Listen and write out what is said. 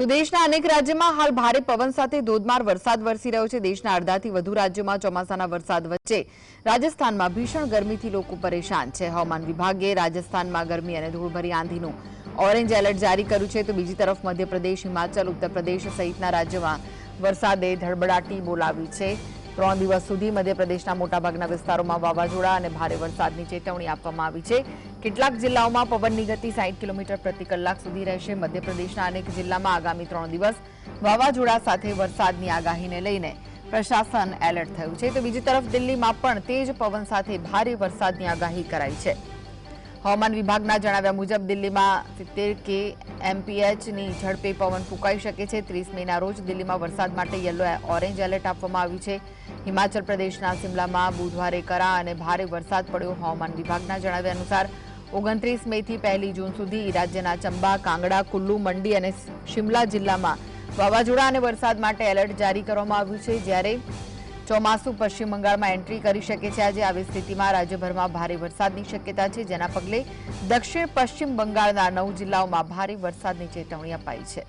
તો દેશના અનેક રાજ્યોમાં હાલ ભારે પવન સાથે ધોધમાર વરસાદ વરસી રહ્યો છે. દેશના અડધાથી વધુ રાજ્યોમાં ચોમાસાના વરસાદ વચ્ચે રાજસ્થાનમાં ભીષણ ગરમીથી લોકો પરેશાન છે. હવામાન વિભાગે રાજસ્થાનમાં ગરમી અને ધૂળભરી આંધીનું ઓરેન્જ એલર્ટ જારી કર્યું છે. તો બીજી તરફ મધ્યપ્રદેશ, હિમાચલ ઉત્તર પ્રદેશ સહિતના રાજ્યોમાં વરસાદે ધડબડાટી બોલાવી છે. ત્રણ દિવસ સુધી મધ્યપ્રદેશના મોટાભાગના વિસ્તારોમાં વાવાઝોડા અને ભારે વરસાદની ચેતવણી આપવામાં આવી છે. કેટલાક જિલ્લાઓમાં પવનની ગતિ સાઠ કિલોમીટર પ્રતિ કલાક સુધી રહેશે. મધ્યપ્રદેશના અનેક જિલ્લામાં આગામી ત્રણ દિવસ વાવાઝોડા સાથે વરસાદની આગાહીને લઈને પ્રશાસન એલર્ટ થયું છે. તો બીજી તરફ દિલ્હીમાં પણ તેજ પવન સાથે ભારે વરસાદની આગાહી કરાઈ છે. હવામાન વિભાગના જણાવ્યા મુજબ દિલ્હીમાં સિત્તેર કે એમપીએચની ઝડપે પવન ફૂંકાઈ શકે છે. ત્રીસ મેના રોજ દિલ્હીમાં વરસાદ માટે યલો ઓરેન્જ એલર્ટ આપવામાં આવ્યું છે. હિમાચલ પ્રદેશના સિમલામાં બુધવારે કરા અને ભારે વરસાદ પડ્યો. હવામાન વિભાગના જણાવ્યા અનુસાર ઓગણત્રીસ મેથી પહેલી જૂન સુધી રાજ્યના ચંબા, કાંગડા, કુલ્લુ, મંડી અને શિમલા જિલ્લામાં વાવાઝોડા અને વરસાદ માટે એલર્ટ જારી કરવામાં આવ્યું છે. જ્યારે ચોમાસું પશ્ચિમ બંગાળમાં એન્ટ્રી કરી શકે છે, આજે આવી સ્થિતિમાં રાજ્યભરમાં ભારે વરસાદની શક્યતા છે, જેના પગલે દક્ષિણ પશ્ચિમ બંગાળના નવ જિલ્લાઓમાં ભારે વરસાદની ચેતવણી અપાઈ છે.